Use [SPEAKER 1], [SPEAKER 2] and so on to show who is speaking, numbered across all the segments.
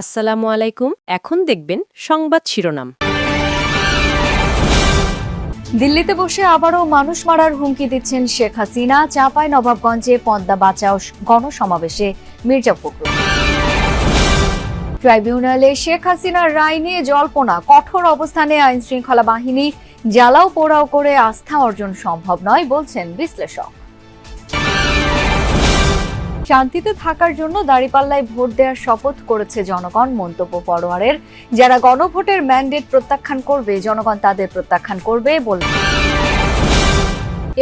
[SPEAKER 1] আসসালামু আলাইকুম। এখন দেখবেন সংবাদ শিরোনাম।
[SPEAKER 2] দিল্লিতে বসে আবারও মানুষ মারার হুমকি দিচ্ছেন শেখ হাসিনা। চাঁপাই, নবাবগঞ্জে পদ্মা বাঁচাও গণসমাবেশে মির্জা ফখরুল। ট্রাইব্যুনালে শেখ হাসিনার রায় নিয়ে জল্পনা। কঠোর অবস্থানে আইন শৃঙ্খলা বাহিনী জ্বালাও পোড়াও করে আস্থা অর্জন সম্ভব নয় বলছেন বিশ্লেষক। শান্তিতে থাকার জন্য দাঁড়িপাল্লায় ভোট দেওয়ার শপথ করেছে জনগণ, মন্তব্য পরোয়ারের। যারা গণভোটের ম্যান্ডেট প্রত্যাখ্যান করবে, জনগণ তাদের প্রত্যাখ্যান করবে বলে।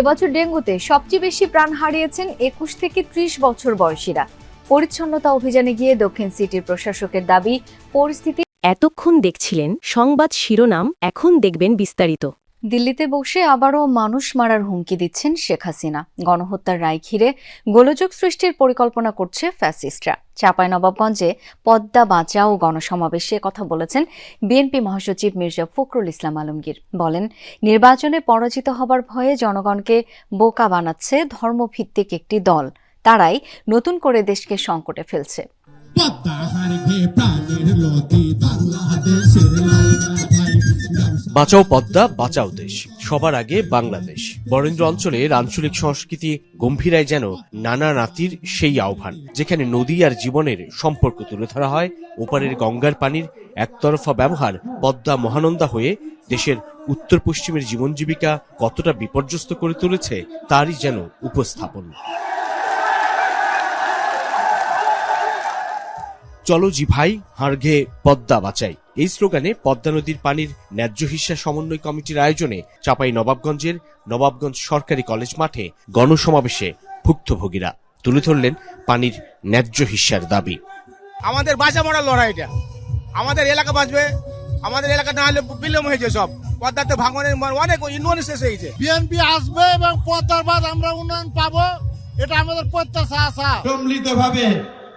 [SPEAKER 2] এবছর ডেঙ্গুতে সবচেয়ে বেশি প্রাণ হারিয়েছেন একুশ থেকে ত্রিশ বছর বয়সীরা। পরিচ্ছন্নতা অভিযানে গিয়ে দক্ষিণ সিটির প্রশাসকের দাবি, পরিস্থিতি
[SPEAKER 1] এতক্ষণ দেখছিলেন সংবাদ শিরোনাম, এখন দেখবেন বিস্তারিত।
[SPEAKER 2] দিল্লিতে বসে আবারও মানুষ মারার হুমকি দিচ্ছেন শেখ হাসিনা। গণহত্যার রায় ঘিরে গোলযোগ সৃষ্টির পরিকল্পনা করছে ফ্যাসিস্টরা। চাঁপাইনবাবগঞ্জে পদ্মা বাঁচাও গণসমাবেশে কথা বলেছেন বিএনপি মহাসচিব মির্জা ফখরুল ইসলাম আলমগীর। বলেন, নির্বাচনে পরাজিত হবার ভয়ে জনগণকে বোকা বানাচ্ছে ধর্মভিত্তিক একটি দল। তারাই নতুন করে দেশকে সংকটে ফেলছে।
[SPEAKER 3] বাঁচাও পদ্মা, বাঁচাও দেশ। সবার আগে বাংলাদেশ। বরেন্দ্র অঞ্চলের আঞ্চলিক সংস্কৃতি গম্ভীরায় যেন নানা নাতির সেই আহ্বান, যেখানে নদী আর জীবনের সম্পর্ক তুলে ধরা হয়। ওপারের গঙ্গার পানির একতরফা ব্যবহার পদ্মা মহানন্দা হয়ে দেশের উত্তর পশ্চিমের জীবন জীবিকা কতটা বিপর্যস্ত করে তুলেছে, তারই যেন উপস্থাপন। চলো জি ভাই হাড়ঘে পদ্মা বাঁচাই। এই স্লোগানে পদ্মা নদীর পানির ন্যায্য হিস্যা সমন্বয় কমিটির আয়োজনে চাপাই নবাবগঞ্জের নবাবগঞ্জ সরকারি কলেজ মাঠে গণসমাবেশে ভুক্তভোগীরা তুলে ধরলেন পানির ন্যায্য হিস্যার দাবি।
[SPEAKER 4] আমাদের বাঁচা মরার লড়াই এটা। আমাদের এলাকা বাঁচবে আমাদের এলাকা না হলে বিলম্ব হয়েছে সব। পদ্মাতে ভাঙনের মর- অনেক ইউনিয়ন শেষ হয়েছে
[SPEAKER 5] বিএনপি আসবে এবং পদ্মার বাদ আমরা উন্নয়ন পাবো এটা আমাদের প্রত্যাশা আশা
[SPEAKER 6] সম্মিলিতভাবে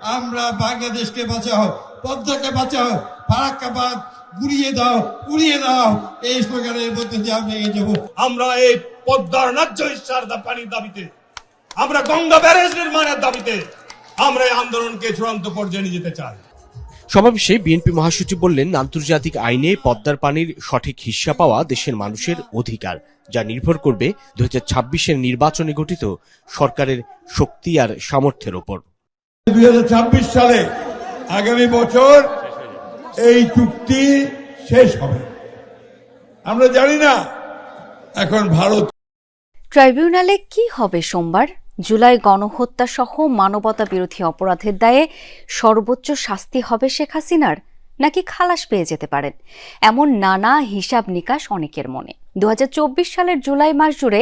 [SPEAKER 6] আমরা বাংলাদেশকে বাঁচাও পদ্মাকে বাঁচাও ফারাক্কাবাদ গুড়িয়ে দাও উড়িয়ে দাও। এই স্লোগানের মধ্যে দিয়ে আমরা এগিয়ে যাব।
[SPEAKER 7] আমরা এই পদ্মার ন্যায্য দা- পানির দাবিতে আমরা গঙ্গা ব্যারেজ নির্মাণের দাবিতে আমরা এই আন্দোলনকে চূড়ান্ত পর্যায়ে নিয়ে যেতে চাই।
[SPEAKER 3] সমাবেশে বিএনপি মহাসচিব বললেন আন্তর্জাতিক আইনে পদ্মার পানির সঠিক হিস্যা পাওয়া দেশের মানুষের অধিকার যা নির্ভর করবে দু হাজার নির্বাচনে গঠিত সরকারের শক্তি আর সামর্থ্যের ওপর।
[SPEAKER 6] দুই সালে আগামী বছর এই চুক্তি শেষ হবে। আমরা জানি না এখন ভারত
[SPEAKER 2] ট্রাইব্যুনালে কি হবে সোমবার? জুলাই গণহত্যা সহ মানবতা বিরোধী অপরাধের দায়ে সর্বোচ্চ শাস্তি হবে শেখ হাসিনার? নাকি খালাস পেয়ে যেতে পারেন? এমন নানা হিসাব নিকাশ অনেকের মনে। দুই হাজার চব্বিশ সালের জুলাই মাস জুড়ে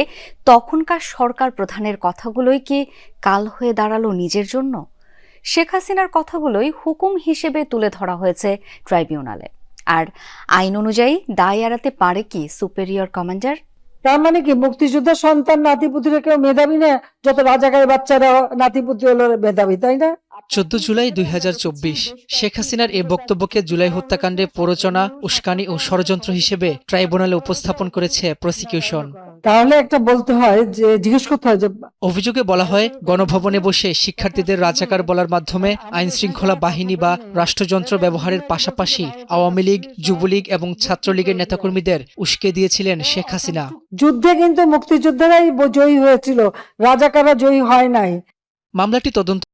[SPEAKER 2] তখনকার সরকার প্রধানের কথাগুলোই কি কাল হয়ে দাঁড়াল নিজের জন্য? শেখ হাসিনার কথাগুলোই হুকুম হিসেবে তুলে ধরা হয়েছে ট্রাইব্যুনালে। আর আইন অনুযায়ী দায় এড়াতে পারে কি সুপেরিয়র কমান্ডার?
[SPEAKER 8] তার মানে কি মুক্তিযোদ্ধার সন্তান নাতিপুতিরা কেউ মেধাবী না? যত রাজাকারের বাচ্চারা নাতিপুতি হলো মেধাবী তাই না?
[SPEAKER 9] চোদ্দ জুলাই দুই হাজার চব্বিশ শেখ হাসিনার এই বক্তব্যকে জুলাই হত্যাকাণ্ডে প্ররোচনা উস্কানি ও ষড়যন্ত্র হিসেবে ট্রাইব্যুনালে উপস্থাপন করেছে প্রসিকিউশন।
[SPEAKER 8] তাহলে একটা বলতে হয় যে জিজ্ঞেস করতে হয় যে
[SPEAKER 9] অভিযোগে বলা হয় গণভবনে বসে শিক্ষার্থীদের রাজাকার বলার মাধ্যমে আইন শৃঙ্খলা বাহিনী বা রাষ্ট্রযন্ত্র ব্যবহারের পাশাপাশি আওয়ামী লীগ যুবলীগ এবং ছাত্রলীগের নেতাকর্মীদের উস্কে দিয়েছিলেন শেখ হাসিনা।
[SPEAKER 8] যুদ্ধে কিন্তু মুক্তিযোদ্ধারাই জয়ী হয়েছিল। রাজাকাররা জয়ী হয় নাই।
[SPEAKER 9] মামলাটি তদন্ত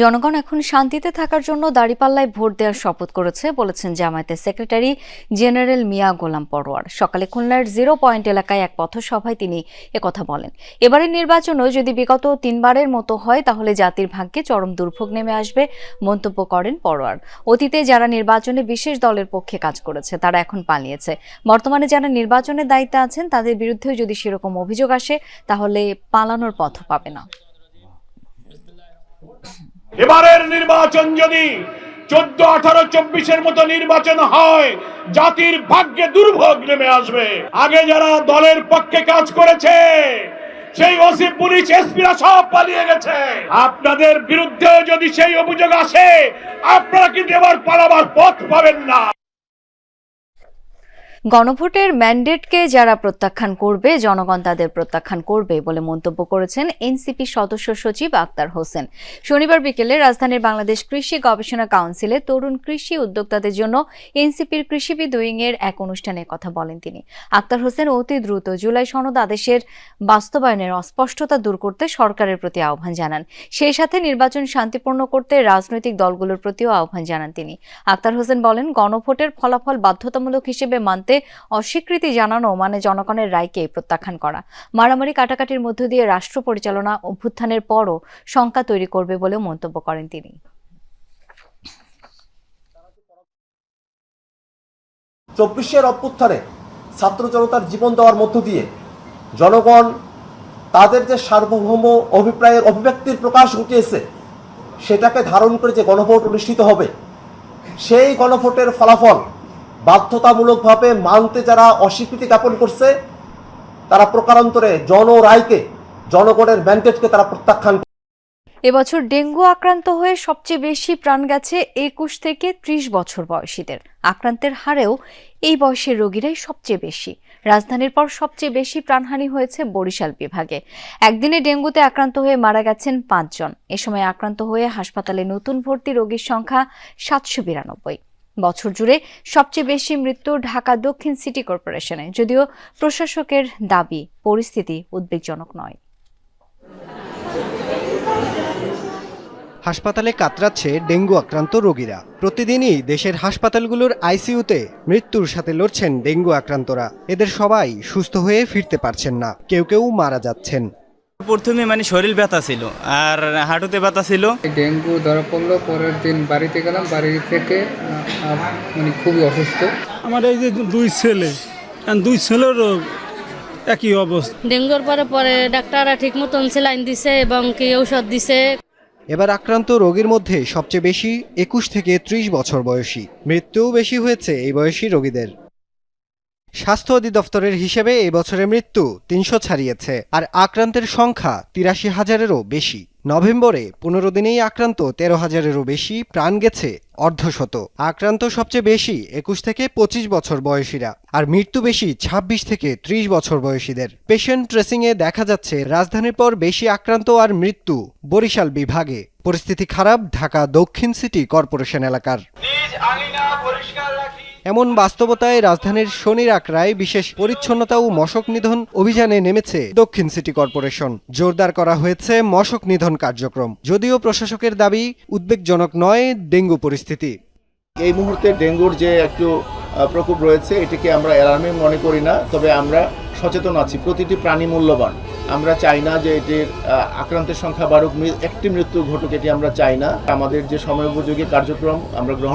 [SPEAKER 2] জনগণ এখন শান্তিতে থাকার জন্য দাঁড়িপাল্লায় ভোট দেওয়ার শপথ করেছে, বলেছেন জামায়াতের সেক্রেটারি জেনারেল মিয়া গোলাম পরোয়ার। সকালে খুলনার জিরো পয়েন্ট এলাকায় এক পথসভায় তিনি একথা বলেন। এবারের নির্বাচনও যদি বিগত তিনবারের মতো হয়, তাহলে জাতির ভাগ্যে চরম দুর্ভোগ নেমে আসবে, মন্তব্য করেন পরোয়ার। অতীতে যারা নির্বাচনে বিশেষ দলের পক্ষে কাজ করেছে, তারা এখন পালিয়েছে। বর্তমানে যারা নির্বাচনের দায়িত্বে আছেন, তাদের বিরুদ্ধেও যদি সেরকম অভিযোগ আসে, তাহলে পালানোর পথ পাবে না।
[SPEAKER 7] এবারের নির্বাচন যদি চোদ্দ, আঠারো, চব্বিশের মতো নির্বাচন হয়, জাতির ভাগ্যে দুর্ভোগ নেমে আসবে। আগে যারা দলের পক্ষে কাজ করেছে, সেই ওসি, পুলিশ, এসপিরা সব পালিয়ে গেছে। আপনাদের বিরুদ্ধেও যদি সেই অভিযোগ আসে, আপনারা কিন্তু এবার পালাবার পথ পাবেন না।
[SPEAKER 2] গণভোটের ম্যান্ডেটকে যারা প্রত্যাখ্যান করবে, জনগণ তাদের প্রত্যাখ্যান করবে বলে মন্তব্য করেছেন এনসিপি সদস্য সচিব আক্তার হোসেন। শনিবার বিকেলে রাজধানীর বাংলাদেশ কৃষি গবেষণা কাউন্সিলে তরুণ কৃষি উদ্যোক্তাদের জন্য এনসিপির কৃষিবিদ উইং এর এক অনুষ্ঠানে কথা বলেন তিনি। আক্তার হোসেন, অতি দ্রুত জুলাই সনদ আদেশের বাস্তবায়নের অস্পষ্টতা দূর করতে সরকারের প্রতি আহ্বান জানান। সেই সাথে নির্বাচন শান্তিপূর্ণ করতে রাজনৈতিক দলগুলোর প্রতিও আহ্বান জানান তিনি। আক্তার হোসেন বলেন, গণভোটের ফলাফল বাধ্যতামূলক হিসেবে মানতে অস্বীকৃতি জানানো মানে জনগণের রায়কে প্রত্যাখ্যান করা। মারামারি কাটাকাটির মধ্য দিয়ে রাষ্ট্র পরিচালনা অভ্যুত্থানের পরও শঙ্কা তৈরি করবে বলেও মন্তব্য করেন তিনি।
[SPEAKER 10] চব্বিশের অভ্যুত্থানে ছাত্র জনতার জীবন দেওয়ার মধ্য দিয়ে জনগণ তাদের যে সার্বভৌম অভিপ্রায়ের অভিব্যক্তির প্রকাশ ঘটিয়েছে, সেটাকে ধারণ করে যে গণভোট অনুষ্ঠিত হবে, সেই গণভোটের ফলাফল বাধ্যতামূলকভাবে মানতে যারা অস্বীকৃতি জ্ঞাপন করছে, তারা প্রকারান্তরে জনরায়কে, জনগণের ম্যান্ডেটকে তারা প্রত্যাখ্যান
[SPEAKER 2] এবছর ডেঙ্গু আক্রান্ত হয়ে সবচেয়ে বেশি প্রাণ গেছে একুশ থেকে ত্রিশ বছর বয়সীদের। আক্রান্তের হারেও এই বয়সের রোগীরাই সবচেয়ে বেশি। রাজধানীর পর সবচেয়ে বেশি প্রাণহানি হয়েছে বরিশাল বিভাগে। একদিনে ডেঙ্গুতে আক্রান্ত হয়ে মারা গেছেন পাঁচজন। এ সময় আক্রান্ত হয়ে হাসপাতালে নতুন ভর্তি রোগীর সংখ্যা সাতশো বিরানব্বই। বছর জুড়ে সবচেয়ে বেশি মৃত্যু ঢাকা দক্ষিণ সিটি কর্পোরেশনে, যদিও প্রশাসকের দাবি পরিস্থিতি উদ্বেগজনক নয়।
[SPEAKER 11] হাসপাতালে কাতরাচ্ছে ডেঙ্গু আক্রান্ত রোগীরা। প্রতিদিনই দেশের হাসপাতালগুলোর আইসিইউতে মৃত্যুর সাথে লড়ছেন ডেঙ্গু আক্রান্তরা। এদের সবাই সুস্থ হয়ে ফিরতে পারছেন না। কেউ কেউ মারা যাচ্ছেন।
[SPEAKER 12] প্রথমে মানে শরীর ব্যথা ছিল আর হাঁটুতে ব্যথা ছিল।
[SPEAKER 13] ডেঙ্গু ধরা পড়ল পরের দিন বাড়িতে গেলাম বাড়ি থেকে মানে খুবই অসুস্থ।
[SPEAKER 6] আমার এই যে দুই ছেলে দুই ছেলেরও একই অবস্থা।
[SPEAKER 1] ডেঙ্গুর পরে পরে ডাক্তাররা ঠিক মতন সেলাইন দিছে এবং কি ঔষধ দিছে।
[SPEAKER 11] এবার আক্রান্ত রোগীর মধ্যে সবচেয়ে বেশি একুশ থেকে ত্রিশ বছর বয়সী। মৃত্যুও বেশি হয়েছে এই বয়সী রোগীদের। স্বাস্থ্য অধিদপ্তরের হিসেবে এই বছরে মৃত্যু তিনশো ছাড়িয়েছে, আর আক্রান্তের সংখ্যা তিরাশি হাজারেরও বেশি। নভেম্বরে পনেরো দিনেই আক্রান্ত তেরো হাজারেরও বেশি, প্রাণ গেছে অর্ধশত। আক্রান্ত সবচেয়ে বেশি একুশ থেকে পঁচিশ বছর বয়সীরা, আর মৃত্যু বেশি ২৬ থেকে ত্রিশ বছর বয়সীদের। পেশেন্ট ট্রেসিংয়ে দেখা যাচ্ছে, রাজধানীর পর বেশি আক্রান্ত আর মৃত্যু বরিশাল বিভাগে। পরিস্থিতি খারাপ, ঢাকা দক্ষিণ সিটি কর্পোরেশন এলাকার। এমন বাস্তবতায় রাজধানীর শনির আকড়ায় বিশেষ পরিচ্ছন্নতা ও মশক নিধন অভিযানে নেমেছে দক্ষিণ সিটি কর্পোরেশন। জোরদার করা হয়েছে মশক নিধন কার্যক্রম। যদিও প্রশাসকের দাবি, উদ্বেগজনক নয়, ডেঙ্গু পরিস্থিতি।
[SPEAKER 5] এই মুহূর্তে ডেঙ্গুর যে একটু প্রকোপ রয়েছে, এটিকে আমরা অ্যালার্মিং মনে করি না, তবে আমরা সচেতন আছি। প্রতিটি প্রাণী মূল্যবান। আমরা চাই না যে এটির আক্রান্তের সংখ্যা বাড়ুক একটি মৃত্যু ঘটুক, এটি আমরা চাই না। আমাদের যে সময়োপযোগী কার্যক্রম আমরা গ্রহণ